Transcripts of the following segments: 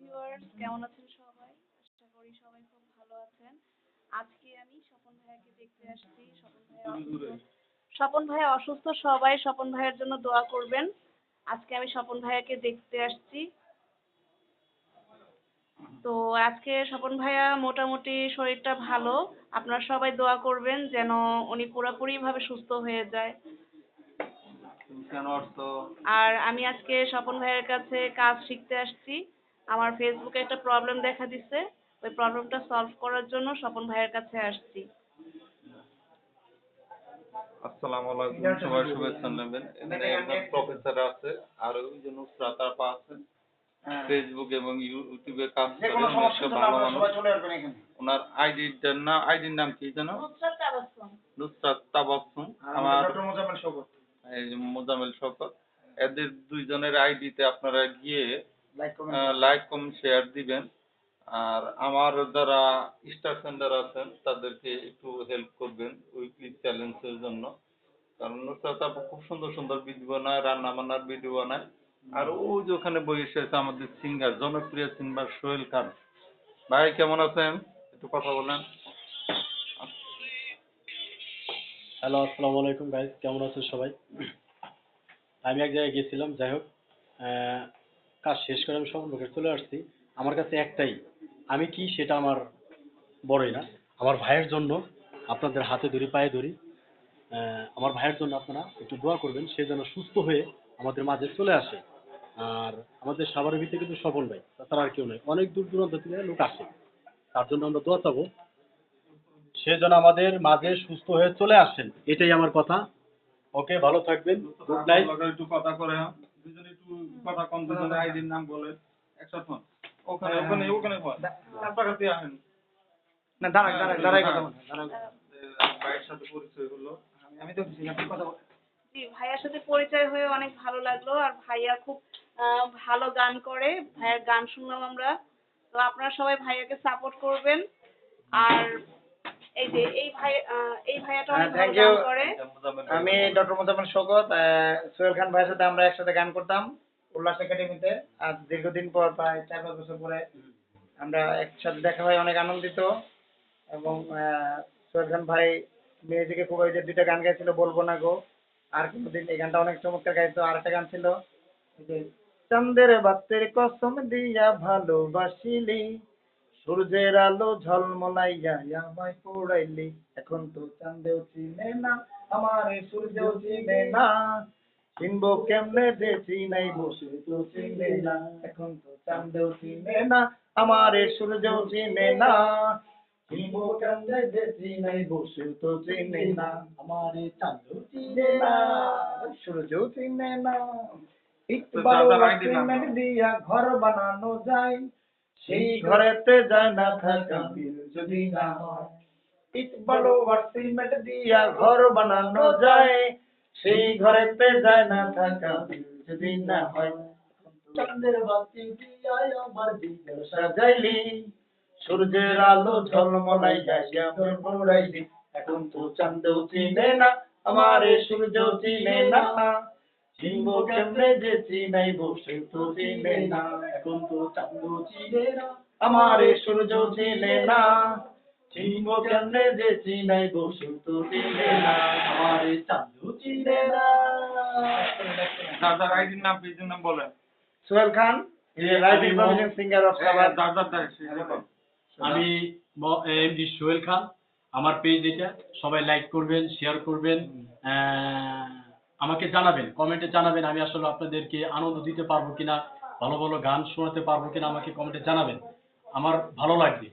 Viewers কেমন আছেন সবাই? আশা করি সবাই খুব ভালো আছেন। আজকে আমি স্বপন ভাইয়াকে দেখতে আসছি। স্বপন ভাইয়া স্বপন ভাইয়া অসুস্থ সবাই স্বপন ভাইয়ের জন্য দোয়া করবেন। আজকে আমি স্বপন ভাইয়াকে দেখতে আসছি। তো আজকে স্বপন ভাইয়া মোটামুটি শরীরটা ভালো। আপনারা সবাই দোয়া করবেন যেন উনি পুরোপুরিভাবে সুস্থ হয়ে যায়। আর আমি আজকে স্বপন ভাইয়ের কাছে কাজ শিখতে আসছি। আমার ফেসবুকে একটা প্রবলেম দেখা দিচ্ছে ওই প্রবলেমটা সলভ করার জন্য স্বপন ভাইয়ের কাছে আসছি। আসসালামু আলাইকুম সবাই শুভেচ্ছা নেবেন এখানে একজন প্রফেসর আছে আর ওই যে নুসরাত আপা আছে ফেসবুক এবং ইউটিউবে কাজ যে করে কোনো উনি সমস্যা একটা হলে ভালো আপনারা মানুষ। সবাই চলে আসবেন এখানে। ওনার আইডিটার না আইডির নাম কি জানো নুসরাত তাবাসসুম আমার ডক্টর মোজাম্মেল শওকত। এই যে মোজামেল শওকত এদের দুইজনের আইডিতে আপনারা গিয়ে লাইক কমেন্ট কম শেয়ার দিবেন। আর আমার যারা স্টার সেন্টার আছেন তাদেরকে একটু হেল্প করবেন উইকলি চ্যালেঞ্জের জন্য। কারণ খুব সুন্দর সুন্দর ভিডিও বানায় রান্না বান্নার ভিডিও বানায়। আর ওই যে ওখানে বসে আছে আমাদের সিঙ্গার জনপ্রিয় সিঙ্গার সোহেল খান। ভাই কেমন আছেন? একটু কথা বলেন। হ্যালো আসসালামু আলাইকুম গাইজ কেমন আছেন সবাই? আমি এক জায়গায় গেছিলাম যাই হোক। আহ, কাজ শেষ করে আমি সম্পর্কে চলে আসছি। আমার কাছে একটাই, আমি কি সেটা আমার বড়ই না। আমার ভাইয়ের জন্য আপনাদের হাতে ধরি, পায়ে ধরি। আমার ভাইয়ের জন্য আপনারা একটু দোয়া করবেন, সে যেন সুস্থ হয়ে আমাদের মাঝে চলে আসে। আর আমাদের সাভারের ভিতরে কিন্তু সফল ভাই তাছাড়া আর কেউ নয় অনেক দূর দূরান্ত থেকে লোক আসে। তার জন্য আমরা দোয়া চাবো, সে যেন আমাদের মাঝে সুস্থ হয়ে চলে আসেন। এটাই আমার কথা। ওকে, ভালো থাকবেন। গুড নাইট একটু কথা করে? দুজনে একটু কথা কম দুজনে আইডির নাম বলেন। একসাথে ফোন। ওখানে ওখানে ওখানে ফোন। আপনার কাছে আসেন। না দাঁড়ান দাঁড়ান দাঁড়াই কথা বলেন ভাইয়ের সাথে পরিচয় হলো। আমি তো কিছু না আপনি কথা জি ভাইয়ার সাথে পরিচয় হয়ে অনেক ভালো লাগল আর ভাইয়া খুব আহ, ভালো গান করে। ভাইয়ার গান শুনলাম আমরা। তো আপনারা সবাই ভাইয়াকে সাপোর্ট করবেন। আর এই যে এই ভাই এই ভাইয়াটা অনেক হ্যাঁ, করে। আমি ডক্টর মোজাম্মেল শওকত সোহেল খান ভাইয়ের সাথে আমরা একসাথে গান করতাম উল্লাস একাডেমিতে। আজ দীর্ঘদিন পর প্রায় চার পাঁচ বছর পরে আমরা একসাথে দেখা হয় অনেক আনন্দিত। এবং সোহেল খান ভাই মিউজিকে খুব ওই যে দুইটা গান গাইছিল বলব না গো। আর কোনোদিন এই গানটা অনেক চমৎকার গাইতো। আর একটা গান ছিল যে চন্দ্রের বাতের কসম দিয়া ভালোবাসিলি সূর্যের আলো ঝলমলাইয়া আমায় পোড়াইলি। এখন তো চাঁদেও চিনে না আমার সূর্যও চিনে না চিনবো কেমনে যে চিনাই বসে তো চিনে না। এখন তো চাঁদেও চিনে না আমার সূর্যও চিনে না চিনবো কেমনে যে চিনাই বসে তো চিনে না। আমার চাঁদেও চিনে না সূর্যও চিনে না ইকবাল দিয়া ঘর বানানো যায় সেই ঘরেতে যায় থাকা যদি না হয়। ইট বালো আর সিমেন্ট দিয়া ঘর বানানো যায়। সেই ঘরেতে যায় না থাকা যদি না হয়। চন্দ্রের বাতি দিয়া আমার সাজাইলি। সূর্যের আলো ঝলমলাই পড়াইলি এখন তো চাঁদেও চিনে না, আমার সূর্য চিনে না। চিনবো কেমনে যে চিনাই বসে তো চিনে না। এখন তো চাঁদও চিনে না আমার সূর্য চিনে না। চিনবো কেমনে যে চিনাই বসে তো চিনে না আমার চাঁদও চিনে না। আইডির নাম পেজের নাম বলেন। Sohel Khan singer of Savar. আমি এমডি সোহেল খান আমার পেজ এটা সবাই লাইক করবেন শেয়ার করবেন আহ, আমাকে জানাবেন কমেন্টে জানাবেন আমি আসলে আপনাদেরকে আনন্দ দিতে পারব কিনা ভালো ভালো গান শোনাতে পারব কিনা আমাকে কমেন্টে জানাবেন। আমার ভালো লাগবে।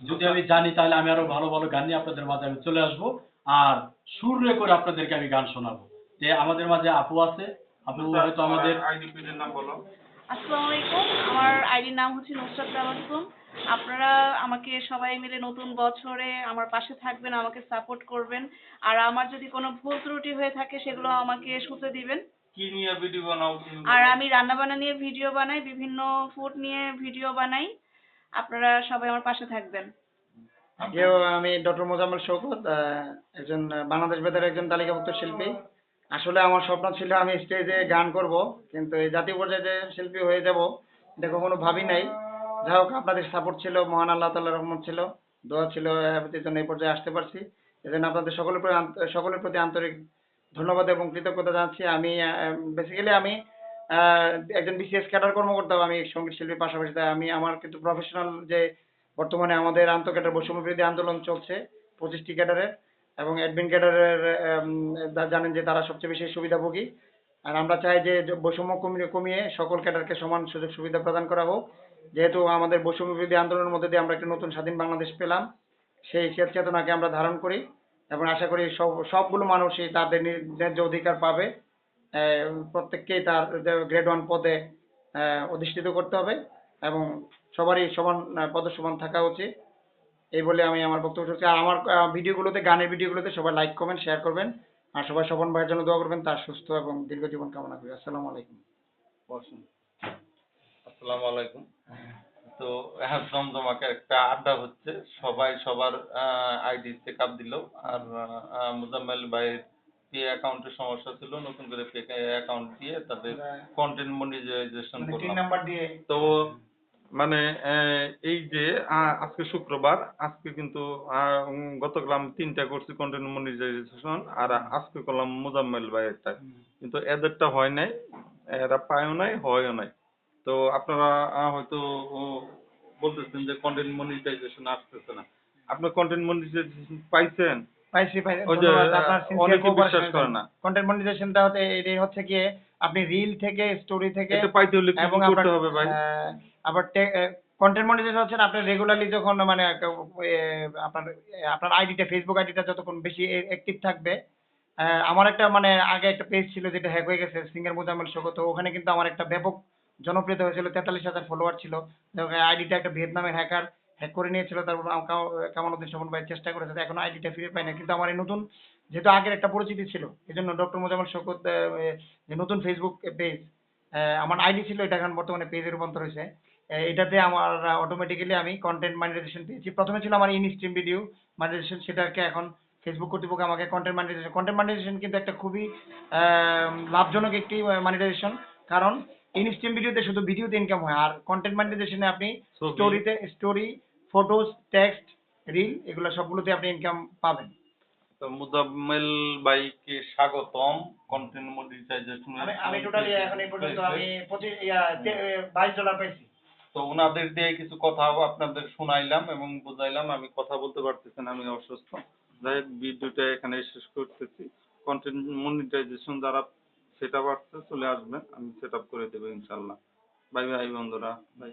যদি আমি জানি তাহলে আমি আরও ভালো ভালো গান নিয়ে আপনাদের মাঝে আমি চলে আসব। আর সুরে করে আপনাদেরকে আমি গান শোনাবো। যে আমাদের মাঝে আপু আছে। আপু হয়তো আমাদের আসসালামু আলাইকুম। আমার আইডির নাম হচ্ছে নুসরাত তাবাসসুম আপনারা আমাকে সবাই মিলে নতুন বছরে আমার পাশে থাকবেন আমাকে সাপোর্ট করবেন। আর আমার যদি কোনো ভুল ত্রুটি হয়ে থাকে সেগুলো আমাকে শুতে দিবেন। কি নিয়ে ভিডিও বানাও কি আর আমি রান্না বান্না নিয়ে ভিডিও বানাই বিভিন্ন ফুড নিয়ে ভিডিও বানাই। আপনারা সবাই আমার পাশে থাকবেন। আমি ডক্টর মোজাম্মেল শৌকত আহ, একজন বাংলাদেশ বেতার একজন তালিকাভুক্ত শিল্পী। আসলে আমার স্বপ্ন ছিল আমি স্টেজে গান করব, কিন্তু এই জাতীয় পর্যায়ে যে শিল্পী হয়ে যাব, এটা কখনো ভাবি নাই। যাই হোক, আপনাদের সাপোর্ট ছিল, মহান আল্লাহ তাআলার রহমত ছিল, দোয়া ছিল জন্য এই পর্যায়ে আসতে পারছি। এজন্য আপনাদের সকলের প্রতি সকলের প্রতি আন্তরিক ধন্যবাদ এবং কৃতজ্ঞতা জানাচ্ছি। আমি বেসিক্যালি আমি একজন বিসিএস ক্যাডার কর্মকর্তা, আমি সংগীত শিল্পীর পাশাপাশি, তাই আমি আমার কিন্তু প্রফেশনাল যে বর্তমানে আমাদের আন্তঃক্যাডার বৈষম্য বিরোধী আন্দোলন চলছে, পঁচিশটি ক্যাডারের এবং অ্যাডমিন ক্যাডারের জানেন যে তারা সবচেয়ে বেশি সুবিধাভোগী। আর আমরা চাই যে বৈষম্য কমিয়ে কমিয়ে সকল ক্যাডারকে সমান সুযোগ সুবিধা প্রদান করা হোক। যেহেতু আমাদের বৈষম্য বিরোধী আন্দোলনের মধ্যে দিয়ে আমরা একটা নতুন স্বাধীন বাংলাদেশ পেলাম সেই চেতনাকে আমরা ধারণ করি এবং আশা করি সব সবগুলো মানুষই তাদের ন্যায্য অধিকার পাবে। প্রত্যেককেই তার গ্রেড ওয়ান পদে অধিষ্ঠিত করতে হবে এবং সবারই সমান আহ, পদ সমান থাকা উচিত। এই বলে আমি আমার বক্তব্য করছি। আর আমার ভিডিওগুলোতে গানের ভিডিওগুলোতে সবাই লাইক কমেন্ট শেয়ার করবেন। আর সবাই স্বপন ভাইয়ের জন্য দোয়া করবেন তার সুস্থ এবং দীর্ঘ জীবন কামনা করি। আসসালামু আলাইকুম। আসসালামু আলাইকুম। তো হ্যাঁ জমজমাকে একটা আড্ডা হচ্ছে। সবাই সবার আইডি চেক আপ দিল। আর মুজাম্মেল ভাইয়ের পে অ্যাকাউন্টের সমস্যা ছিল। নতুন করে পে অ্যাকাউন্ট দিয়ে তাদের কন্টেন্ট মনিটাইজেশন মানে করলাম। নাম্বার দিয়ে তো মানে এই যে আজকে শুক্রবার আজকে কিন্তু গতকাল আমি তিনটা করছি কন্টেন্ট মনিটাইজেশন আর আজকে করলাম মুজাম্মেল ভাইয়েরটা কিন্তু এদেরটা হয় নাই এরা পায়ও নাই হয়ও নাই। তো আপনারা হয়তো ও, বলতেছেন যে কন্টেন্ট মনিটাইজেশন আসতেছে না। আপনার কন্টেন্ট মনিটাইজেশন পাইছেন? পাইছি পাইছি। ওই যে, ধন্যবাদ আপনার অনেকে বিশ্বাস করে না। কন্টেন্ট মনিটাইজেশনটা হতে এটাই হচ্ছে গিয়ে আপনি রিল থেকে স্টোরি থেকে এটা পাইতে হলে কি করতে হবে ভাই। আবার কন্টেন্ট মনিটাইজেশন হচ্ছে আপনি রেগুলারলি যখন মানে আপনার আপনার আইডিটা ফেসবুক আইডিটা যতক্ষণ বেশি অ্যাক্টিভ থাকবে আমার একটা মানে আগে একটা পেজ ছিল যেটা হ্যাক হয়ে গেছে সিঙ্গার মুজাম্মেল শোক তো ওখানে কিন্তু আমার একটা ব্যাপক জনপ্রিয়তা হয়েছিল তেতাল্লিশ হাজার ফলোয়ার ছিল। আইডিটা একটা ভিয়েতনামের হ্যাকার হ্যাক করে নিয়েছিল তারপর কামালুদ্দিন স্বপন ভাই চেষ্টা করেছে এখনও আইডিটা ফিরে পাই না কিন্তু আমার এই নতুন যেহেতু আগের একটা পরিচিতি ছিল এই জন্য ডক্টর মোজাম্মেল শোকত যে নতুন ফেসবুক পেজ আমার আইডি ছিল এটা এখন বর্তমানে পেজে রূপান্তর হয়েছে। এটাতে আমার অটোমেটিক্যালি আমি কন্টেন্ট মনিটাইজেশন পেয়েছি। প্রথমে ছিল আমার ইন স্ট্রিম ভিডিও মনিটাইজেশন সেটাকে এখন ফেসবুক কর্তৃপক্ষ আমাকে কন্টেন্ট মনিটাইজেশন কন্টেন্ট মনিটাইজেশন কিন্তু একটা খুবই লাভজনক একটি মনিটাইজেশন কারণ ইন স্ট্রিম ভিডিওতে শুধু ভিডিওতে ইনকাম হয় আর কন্টেন্ট মনিটাইজেশনে আপনি স্টোরিতে স্টোরি ফটোজ টেক্সট রিল এগুলো সবগুলোতে আপনি ইনকাম পাবেন। তো মুজাম্মেল ভাইকে স্বাগতম কন্টেন্ট মনিটাইজেশন আমি আমি টোটালি এখন এই পর্যন্ত আমি পঁচিশ ইয়া বাইশ ডলার পেয়েছি তো ওনাদের দিয়ে কিছু কথা আপনাদের শোনাইলাম এবং বুঝাইলাম আমি কথা বলতে পারতেছি না আমি অসুস্থ। যাই ভিডিওটা এখানে শেষ করতেছি। কন্টেন্ট মনিটাইজেশন যারা সেট আপ আসছে চলে আসবেন আমি সেট আপ করে দেবো ইনশাল্লাহ। বাই বাই বন্ধুরা বাই